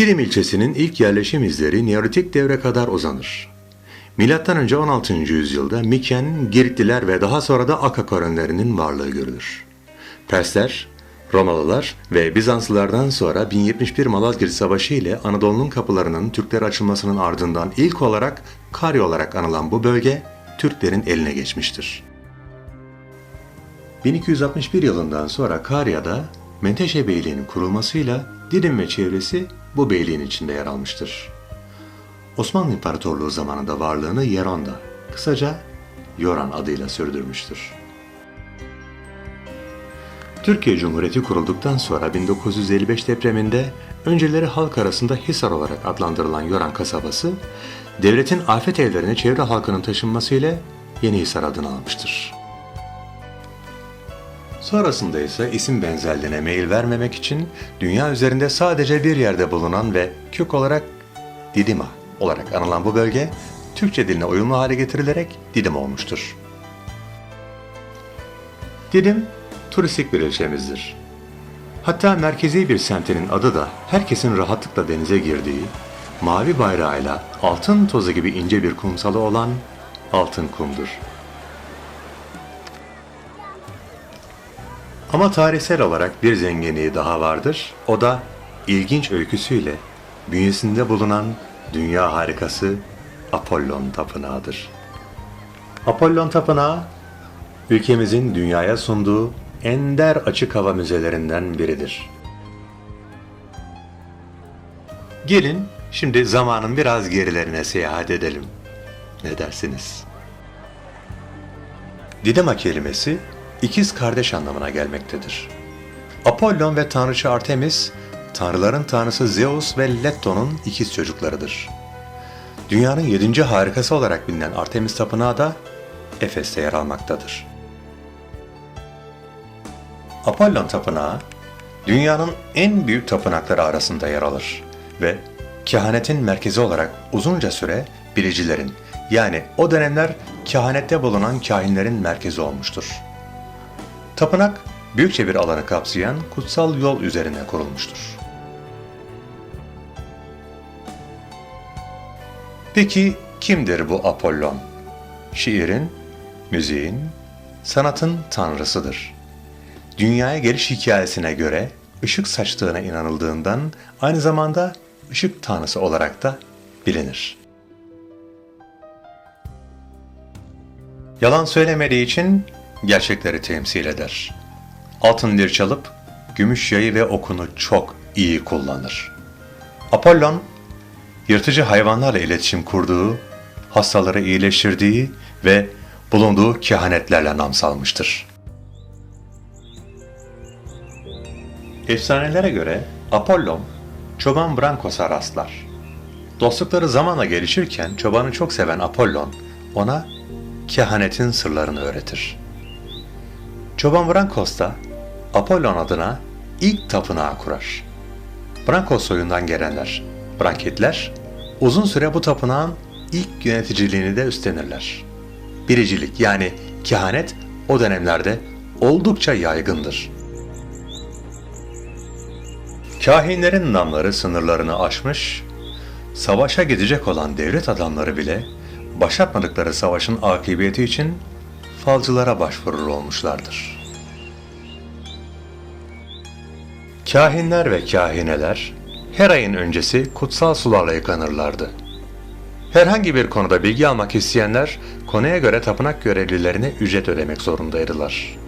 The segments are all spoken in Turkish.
Didim ilçesinin ilk yerleşim izleri Neolitik devre kadar uzanır. Önce 16. yüzyılda Miken, Giritliler ve daha sonra da Aka varlığı görülür. Persler, Romalılar ve Bizanslılardan sonra 1071 Malazgirt Savaşı ile Anadolu'nun kapılarının Türklere açılmasının ardından ilk olarak Kari olarak anılan bu bölge Türklerin eline geçmiştir. 1261 yılından sonra Karya'da Menteşe Beyliği'nin kurulmasıyla Didim ve çevresi bu beyliğin içinde yer almıştır. Osmanlı İmparatorluğu zamanında varlığını Yeron'da, kısaca Yoran adıyla sürdürmüştür. Türkiye Cumhuriyeti kurulduktan sonra 1955 depreminde önceleri halk arasında Hisar olarak adlandırılan Yoran kasabası, devletin afet evlerine çevre halkının taşınmasıyla Yeni Hisar adını almıştır. Sonrasında ise isim benzerliğine meyil vermemek için dünya üzerinde sadece bir yerde bulunan ve kök olarak Didima olarak anılan bu bölge Türkçe diline uyumlu hale getirilerek Didim olmuştur. Didim turistik bir ilçemizdir. Hatta merkezi bir semtinin adı da herkesin rahatlıkla denize girdiği, mavi bayrağıyla altın tozu gibi ince bir kumsalı olan Altın Kum'dur. Ama tarihsel olarak bir zenginliği daha vardır. O da ilginç öyküsüyle bünyesinde bulunan dünya harikası Apollon Tapınağı'dır. Apollon Tapınağı, ülkemizin dünyaya sunduğu ender açık hava müzelerinden biridir. Gelin şimdi zamanın biraz gerilerine seyahat edelim. Ne dersiniz? Didema kelimesi ikiz kardeş anlamına gelmektedir. Apollon ve tanrıçı Artemis, tanrıların tanrısı Zeus ve Letto'nun ikiz çocuklarıdır. Dünyanın yedinci harikası olarak bilinen Artemis Tapınağı da Efes'te yer almaktadır. Apollon Tapınağı, dünyanın en büyük tapınakları arasında yer alır ve kehanetin merkezi olarak uzunca süre bilicilerin yani o dönemler kehanette bulunan kahinlerin merkezi olmuştur. Tapınak, büyükçe bir alanı kapsayan kutsal yol üzerine kurulmuştur. Peki kimdir bu Apollon? Şiirin, müziğin, sanatın tanrısıdır. Dünyaya geliş hikayesine göre ışık saçtığına inanıldığından aynı zamanda ışık tanrısı olarak da bilinir. Yalan söylemediği için gerçekleri temsil eder. Altın çalıp gümüş yayı ve okunu çok iyi kullanır. Apollon, yırtıcı hayvanlarla iletişim kurduğu, hastaları iyileştirdiği ve bulunduğu kehanetlerle nam salmıştır. Efsanelere göre Apollon, çoban Brankos'a rastlar. Dostlukları zamanla gelişirken çobanı çok seven Apollon ona kehanetin sırlarını öğretir. Çoban Brankos da Apollon adına ilk tapınağı kurar. Brankos soyundan gelenler, Branketler, uzun süre bu tapınağın ilk yöneticiliğini de üstlenirler. Biricilik yani kehanet o dönemlerde oldukça yaygındır. Kahinlerin namları sınırlarını aşmış, savaşa gidecek olan devlet adamları bile başlatmadıkları savaşın akıbeti için falcılara başvurur olmuşlardır. Kahinler ve kahineler her ayın öncesi kutsal sularla yıkanırlardı. Herhangi bir konuda bilgi almak isteyenler konuya göre tapınak görevlilerine ücret ödemek zorundaydılar.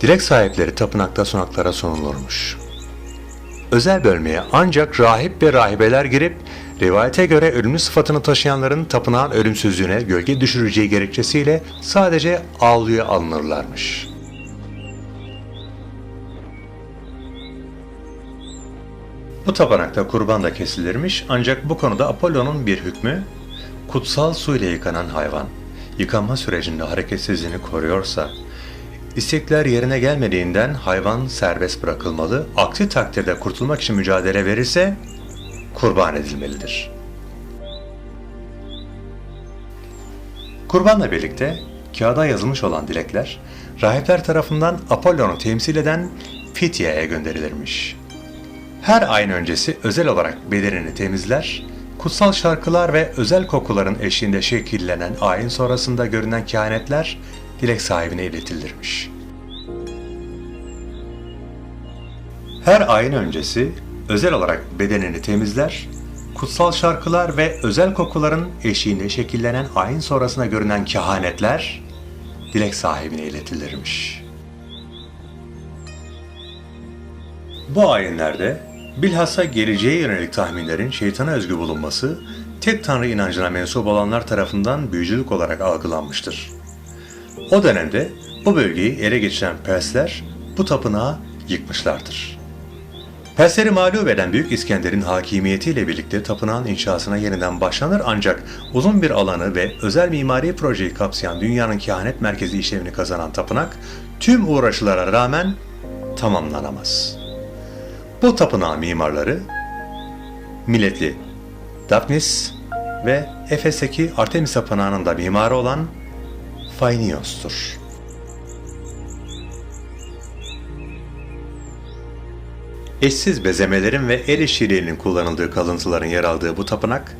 Dilek sahipleri tapınakta sunaklara sunulurmuş. Özel bölmeye ancak rahip ve rahibeler girip rivayete göre ölümlü sıfatını taşıyanların tapınağın ölümsüzlüğüne gölge düşüreceği gerekçesiyle sadece avluya alınırlarmış. Bu tapınakta kurban da kesilirmiş ancak bu konuda Apollo'nun bir hükmü kutsal su ile yıkanan hayvan yıkanma sürecinde hareketsizliğini koruyorsa istekler yerine gelmediğinden hayvan serbest bırakılmalı, aksi takdirde kurtulmak için mücadele verirse kurban edilmelidir. Kurbanla birlikte kağıda yazılmış olan dilekler rahipler tarafından Apollon'u temsil eden Fitye'ye gönderilirmiş. Her ayın öncesi özel olarak bedenini temizler, kutsal şarkılar ve özel kokuların eşliğinde şekillenen ayin sonrasında görünen kehanetler dilek sahibine iletilirmiş. Her ayın öncesi özel olarak bedenini temizler, kutsal şarkılar ve özel kokuların eşiğinde şekillenen ayin sonrasında görünen kehanetler dilek sahibine iletilirmiş. Bu ayinlerde bilhassa geleceğe yönelik tahminlerin şeytana özgü bulunması tek tanrı inancına mensup olanlar tarafından büyücülük olarak algılanmıştır. O dönemde bu bölgeyi ele geçiren Persler bu tapınağı yıkmışlardır. Persleri mağlup eden Büyük İskender'in hakimiyetiyle birlikte tapınağın inşasına yeniden başlanır ancak uzun bir alanı ve özel mimari projeyi kapsayan dünyanın kehanet merkezi işlevini kazanan tapınak tüm uğraşılara rağmen tamamlanamaz. Bu tapınağın mimarları Milletli Daphnis ve Efes'teki Artemis Tapınağı'nın da mimarı olan Phainios'tur. Eşsiz bezemelerin ve el işçiliğinin kullanıldığı kalıntıların yer aldığı bu tapınak,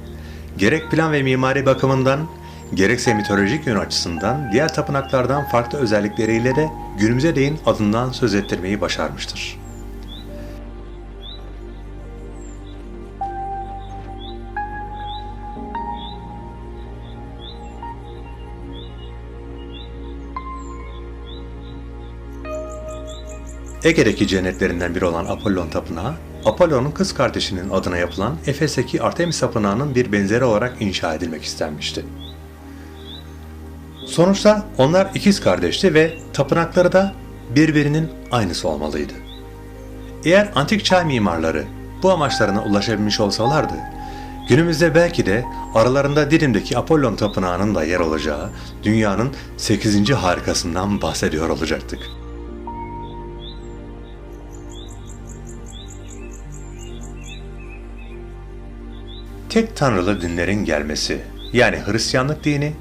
gerek plan ve mimari bakımından, gerekse mitolojik yön açısından diğer tapınaklardan farklı özellikleriyle de günümüze değin adından söz ettirmeyi başarmıştır. Ege'deki cennetlerinden biri olan Apollon Tapınağı, Apollon'un kız kardeşinin adına yapılan Efes'teki Artemis Tapınağı'nın bir benzeri olarak inşa edilmek istenmişti. Sonuçta onlar ikiz kardeşti ve tapınakları da birbirinin aynısı olmalıydı. Eğer antik çağ mimarları bu amaçlarına ulaşabilmiş olsalardı, günümüzde belki de aralarında Didim'deki Apollon Tapınağı'nın da yer olacağı dünyanın 8. harikasından bahsediyor olacaktık. Tek tanrılı dinlerin gelmesi yani Hristiyanlık dini,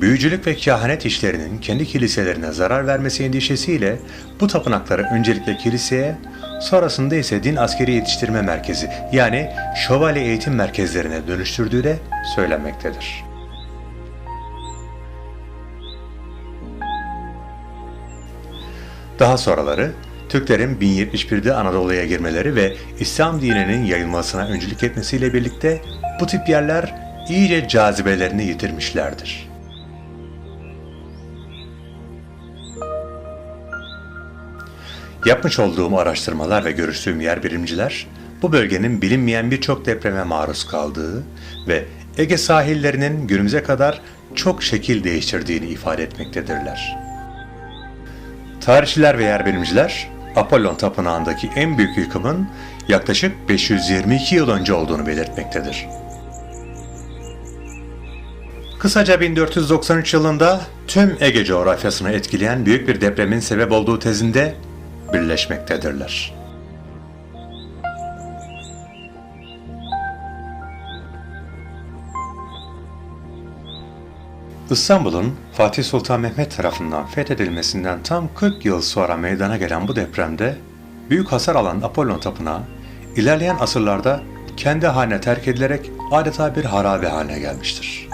büyücülük ve kehanet işlerinin kendi kiliselerine zarar vermesi endişesiyle bu tapınakları öncelikle kiliseye, sonrasında ise din askeri yetiştirme merkezi yani şövalye eğitim merkezlerine dönüştürdüğü de söylenmektedir. Daha sonraları Türklerin 1071'de Anadolu'ya girmeleri ve İslam dininin yayılmasına öncülük etmesiyle birlikte bu tip yerler iyice cazibelerini yitirmişlerdir. Yapmış olduğum araştırmalar ve görüştüğüm yer birimciler, bu bölgenin bilinmeyen birçok depreme maruz kaldığı ve Ege sahillerinin günümüze kadar çok şekil değiştirdiğini ifade etmektedirler. Tarihçiler ve yer bilimciler Apollon Tapınağı'ndaki en büyük yıkımın yaklaşık 522 yıl önce olduğunu belirtmektedir. Kısaca 1493 yılında tüm Ege coğrafyasını etkileyen büyük bir depremin sebep olduğu tezinde birleşmektedirler. İstanbul'un Fatih Sultan Mehmet tarafından fethedilmesinden tam 40 yıl sonra meydana gelen bu depremde büyük hasar alan Apollon Tapınağı ilerleyen asırlarda kendi haline terk edilerek adeta bir harabe haline gelmiştir.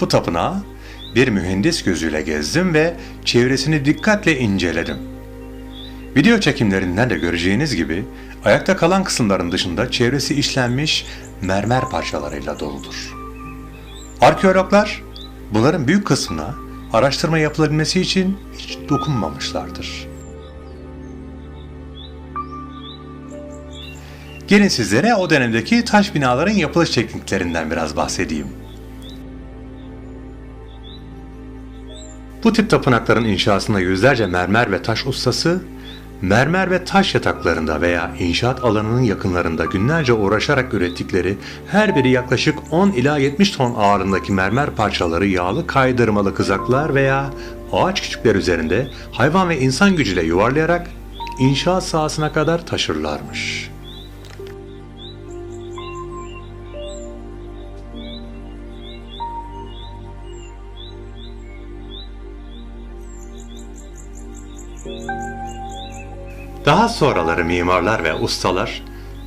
Bu tapınağı bir mühendis gözüyle gezdim ve çevresini dikkatle inceledim. Video çekimlerinden de göreceğiniz gibi ayakta kalan kısımların dışında çevresi işlenmiş mermer parçalarıyla doludur. Arkeologlar bunların büyük kısmına araştırma yapılabilmesi için hiç dokunmamışlardır. Gelin sizlere o dönemdeki taş binaların yapılış tekniklerinden biraz bahsedeyim. Bu tip tapınakların inşasında yüzlerce mermer ve taş ustası, mermer ve taş yataklarında veya inşaat alanının yakınlarında günlerce uğraşarak ürettikleri her biri yaklaşık 10 ila 70 ton ağırlığındaki mermer parçaları yağlı kaydırmalı kızaklar veya ağaç küçükler üzerinde hayvan ve insan gücüyle yuvarlayarak inşaat sahasına kadar taşırlarmış. Daha sonraları mimarlar ve ustalar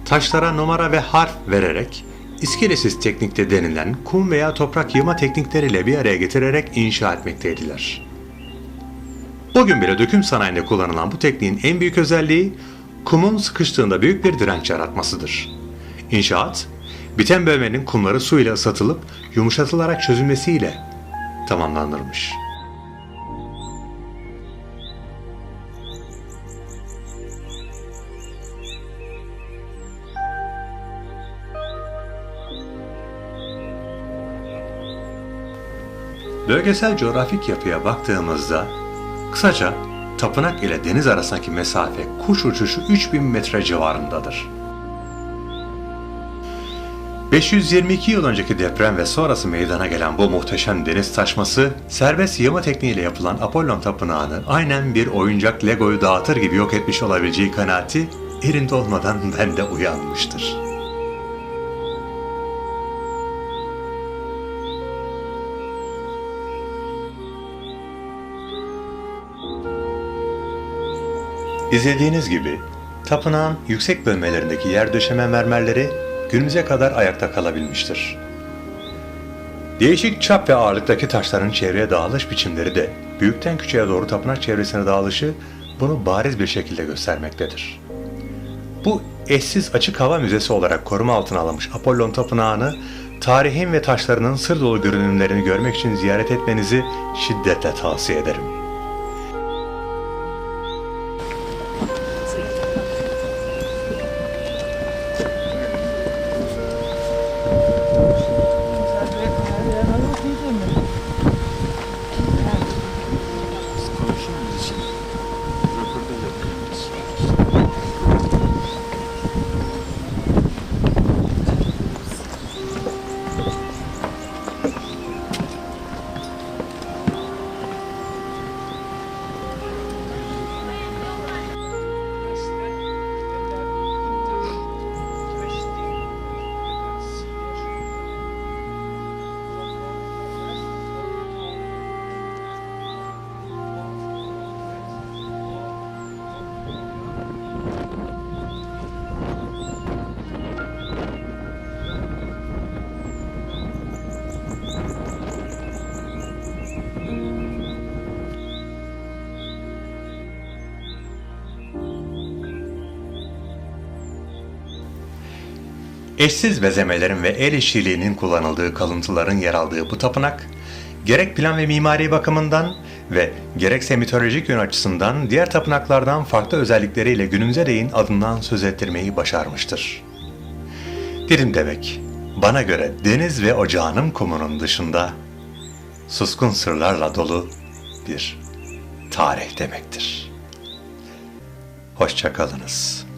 taşlara numara ve harf vererek iskelesiz teknikte denilen kum veya toprak yığma teknikleriyle bir araya getirerek inşa etmekteydiler. Bugün bile döküm sanayinde kullanılan bu tekniğin en büyük özelliği kumun sıkıştığında büyük bir direnç yaratmasıdır. İnşaat, biten bölmenin kumları su ile ısıtılıp yumuşatılarak çözülmesiyle tamamlanırmış. Bölgesel coğrafik yapıya baktığımızda kısaca tapınak ile deniz arasındaki mesafe kuş uçuşu 3000 metre civarındadır. 522 yıl önceki deprem ve sonrası meydana gelen bu muhteşem deniz taşması, serbest yığma tekniğiyle yapılan Apollon Tapınağı'nı aynen bir oyuncak Lego'yu dağıtır gibi yok etmiş olabileceği kanaati elinde olmadan bende uyanmıştır. İzlediğiniz gibi tapınağın yüksek bölmelerindeki yer döşeme mermerleri günümüze kadar ayakta kalabilmiştir. Değişik çap ve ağırlıktaki taşların çevreye dağılış biçimleri de büyükten küçüğe doğru tapınak çevresine dağılışı bunu bariz bir şekilde göstermektedir. Bu eşsiz açık hava müzesi olarak koruma altına alınmış Apollon Tapınağı'nı tarihin ve taşlarının sır dolu görünümlerini görmek için ziyaret etmenizi şiddetle tavsiye ederim. Eşsiz bezemelerin ve el işçiliğinin kullanıldığı kalıntıların yer aldığı bu tapınak, gerek plan ve mimari bakımından ve gerekse mitolojik yön açısından diğer tapınaklardan farklı özellikleriyle günümüze değin adından söz ettirmeyi başarmıştır. Dirim demek, bana göre deniz ve ocağının kumunun dışında suskun sırlarla dolu bir tarih demektir. Hoşçakalınız.